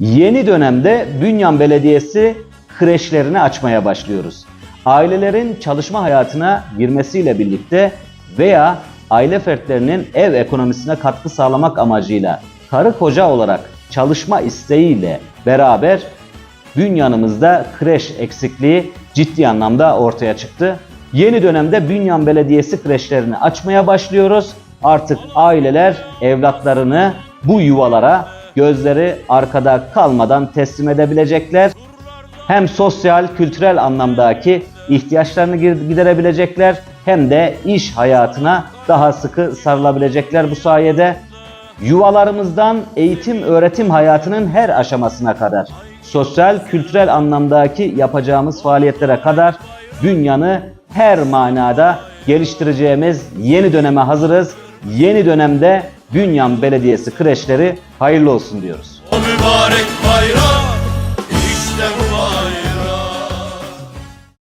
Yeni dönemde Bünyan Belediyesi kreşlerini açmaya başlıyoruz. Ailelerin çalışma hayatına girmesiyle birlikte veya aile fertlerinin ev ekonomisine katkı sağlamak amacıyla karı koca olarak çalışma isteğiyle beraber Bünyanımızda kreş eksikliği ciddi anlamda ortaya çıktı. Yeni dönemde Bünyan Belediyesi kreşlerini açmaya başlıyoruz. Artık aileler evlatlarını bu yuvalara gözleri arkada kalmadan teslim edebilecekler. Hem sosyal, kültürel anlamdaki ihtiyaçlarını giderebilecekler hem de iş hayatına daha sıkı sarılabilecekler bu sayede. Yuvalarımızdan eğitim öğretim hayatının her aşamasına kadar, sosyal kültürel anlamdaki yapacağımız faaliyetlere kadar bünyanı her manada geliştireceğimiz yeni döneme hazırız. Yeni dönemde Bünyan Belediyesi kreşleri hayırlı olsun diyoruz. O mübarek bayram.